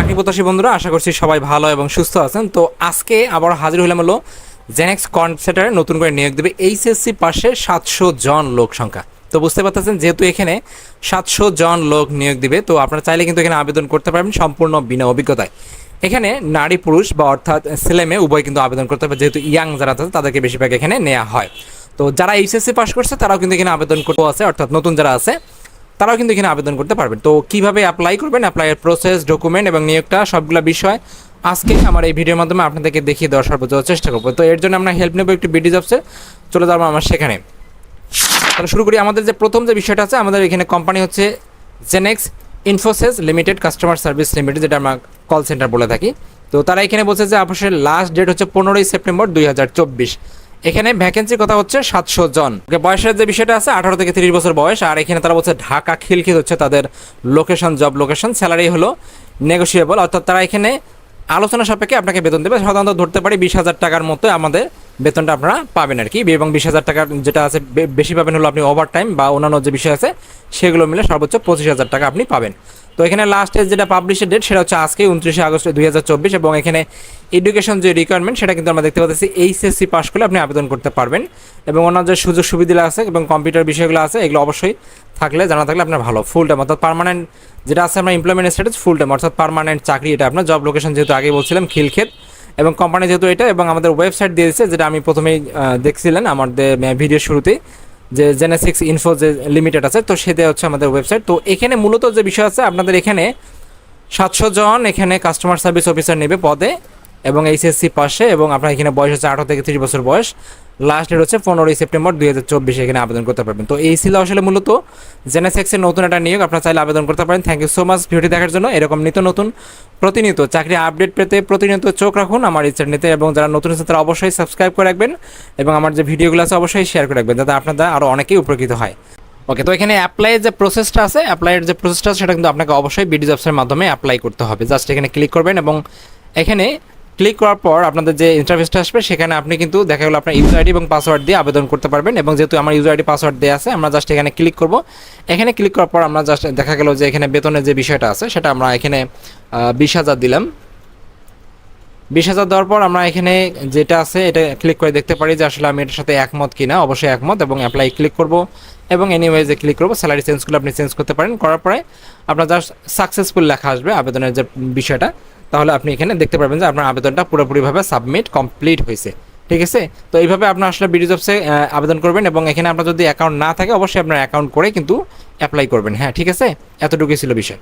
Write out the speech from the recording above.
চাকরি প্রত্যাশী বন্ধুরা, আশা করছি সবাই ভালো এবং সুস্থ আছেন। তো আজকে আবার হাজির হলাম হলো জেনেক্স কনসেন্টারে নতুন করে নিয়োগ দেবে এইচএসসি পাশে সাতশো জন লোক সংখ্যা। তো বুঝতে পারতেছেন, যেহেতু এখানে সাতশো জন লোক নিয়োগ দিবে, তো আপনারা চাইলে কিন্তু এখানে আবেদন করতে পারবেন সম্পূর্ণ বিনা অভিজ্ঞতায়। এখানে নারী, পুরুষ বা অর্থাৎ ছেলে, মেয়ে উভয় কিন্তু আবেদন করতে পারবে যেহেতু ইয়াং যারা আছে তাদেরকে বেশিরভাগ এখানে নেওয়া হয়। তো যারা এইচএসসি পাশ করছে, তারাও কিন্তু এখানে আবেদন করতে আছে, অর্থাৎ নতুন যারা আছে তারাও কিন্তু এখানে আবেদন করতে পারবেন। তো কীভাবে অ্যাপ্লাই করবেন? অ্যাপ্লাইয়ের প্রসেস ডকুমেন্ট এবং নিয়োগটা, সবগুলো বিষয় আজকে আমার এই ভিডিওর মাধ্যমে আপনাদেরকে দেখিয়ে দেওয়ার সর্বোচ্চ চেষ্টা করব। তো এর জন্য আমরা হেল্প নেব একটু বিডি জবসে চলে যাব আমার সেখানে। তাহলে শুরু করি। আমাদের যে প্রথম যে বিষয়টা আছে, আমাদের এখানে কোম্পানি হচ্ছে Genex Infosys limited customer service limited যেটা আমরা কল সেন্টার বলে থাকি। তো তারা এখানে বলছে যে অবশ্যই লাস্ট ডেট হচ্ছে পনেরোই সেপ্টেম্বর দুই হাজার চব্বিশ। এখানে ভ্যাকেন্সির কথা হচ্ছে সাতশো জন। বয়সের যে বিষয়টা আছে, আঠারো থেকে তিরিশ বছর বয়স, আর এখানে তারা বলছে ঢাকা খিলখিত হচ্ছে তাদের লোকেশন জব লোকেশন স্যালারি হলো নেগোসিয়েবল অর্থাৎ তারা এখানে আলোচনা সাপেক্ষে আপনাকে বেতন দেবে, সাধারণত ধরতে পারি বিশ হাজার টাকার মতো আমাদের বেতনটা আপনারা পাবেন আর কি এবং বিশ হাজার টাকার যেটা আছে বেশি পাবেন হলো আপনি ওভার টাইম বা অন্যান্য যে বিষয় আছে, সেগুলো মিলে সর্বোচ্চ পঁচিশ হাজার টাকা আপনি পাবেন। তো এখানে লাস্টের যেটা পাবলিশের ডেট সেটা হচ্ছে আজকে উনত্রিশে আগস্ট দুই হাজার চব্বিশ এবং এখানে এডুকেশন যে রিকোয়ারমেন্ট সেটা কিন্তু আমরা দেখতে পাচ্ছি এইচএসসি পাস করলে আপনি আবেদন করতে পারবেন। এবং অন্যান্য যে সুযোগ সুবিধা আছে এবং কম্পিউটার বিষয়গুলো আছে, এগুলো অবশ্যই থাকলে, জানা থাকলে আপনার ভালো। ফুল টাইম অর্থাৎ পার্মানেন্ট যেটা আছে আমরা এমপ্লয়মেন্ট স্ট্যাটাস ফুল টাইম অর্থাৎ পার্মানেন্ট চাকরি এটা আপনার। জব লোকেশন যেহেতু আগে বলছিলাম, খিলক্ষেত। এবং কোম্পানি যেহেতু এটা, এবং আমাদের ওয়েবসাইট দিয়ে দিয়েছে, যেটা আমি প্রথমেই দেখছিলেন আমাদের ভিডিও শুরুতেই। যে জেনেসিক্স ইনফো যে লিমিটেড আছে, তো সেটা হচ্ছে আমাদের ওয়েবসাইট তো এখানে মূলত যে বিষয় আছে, আপনাদের এখানে সাতশো জন এখানে কাস্টমার সার্ভিস অফিসার নেবে পদে। এবং এইচএসসি পাশে এবং আপনার এখানে বয়স হচ্ছে আঠারো থেকে তিরিশ বছর বয়স। লাস্ট ডেট হচ্ছে পনেরোই সেপ্টেম্বর দুই হাজার চব্বিশে, এখানে আবেদন করতে পারবেন। তো এই ছিল আসলে মূলত জেনেসেক্সের নতুন একটা নিয়োগ, আপনারা চাইলে আবেদন করতে পারেন। থ্যাংক ইউ সো মাচ ভিডিওটি দেখার জন্য এরকম নিত্য নতুন, প্রতিনিয়ত চাকরি আপডেট পেতে প্রতিনিয়ত চোখ রাখুন আমার এই চ্যানেলতে এবং যারা নতুন আছে তারা অবশ্যই সাবস্ক্রাইব করে রাখবেন এবং আমার যে ভিডিওগুলো আছে অবশ্যই শেয়ার করে রাখবেন যাতে আপনাদের আরও অনেকেই উপকৃত হয়। ওকে তো এখানে অ্যাপ্লাইয়ের যে প্রসেসটা আছে অ্যাপ্লাইয়ের যে প্রসেসটা সেটা কিন্তু আপনাকে অবশ্যই বিডি জবসের মাধ্যমে অ্যাপ্লাই করতে হবে। জাস্ট এখানে ক্লিক করবেন এবং এখানে ক্লিক করার পর আপনাদের যে ইন্টারফেসটা আসবে, সেখানে আপনি কিন্তু দেখা গেলো আপনার ইউজার আইডি এবং পাসওয়ার্ড দিয়ে আবেদন করতে পারবেন এবং যেহেতু আমার ইউজার আইডি পাসওয়ার্ড দেওয়া আছে, আমরা জাস্ট এখানে ক্লিক করব। এখানে ক্লিক করার পর আমরা জাস্ট দেখা গেলো যে এখানে বেতনের যে বিষয়টা আছে, সেটা আমরা এখানে বিশ হাজার দিলাম। বিশ হাজার দেওয়ার পর আমরা এখানে যেটা আছে, এটা ক্লিক করে দেখতে পারি যে আসলে আমি এটার সাথে একমত কিনা। অবশ্যই একমত এবং অ্যাপ্লাই ক্লিক করব এবং এনিওয়েজে ক্লিক করব। স্যালারি চেঞ্জগুলো আপনি চেঞ্জ করতে পারেন। করার পরে আপনার জাস্ট সাকসেসফুল লেখা আসবে আবেদনের যে বিষয়টা। তাহলে আপনি এখানে দেখতে পারবেন যে আপনার আবেদনটা পুরোপুরিভাবে সাবমিট কমপ্লিট হয়েছে। ঠিক আছে? তো এইভাবে আপনার আসলে বিডি জবসে আবেদন করবেন এবং এখানে আপনার যদি অ্যাকাউন্ট না থাকে, অবশ্যই আপনার অ্যাকাউন্ট করে কিন্তু অ্যাপ্লাই করবেন। হ্যাঁ ঠিক আছে? এতটুকুই ছিল বিষয়।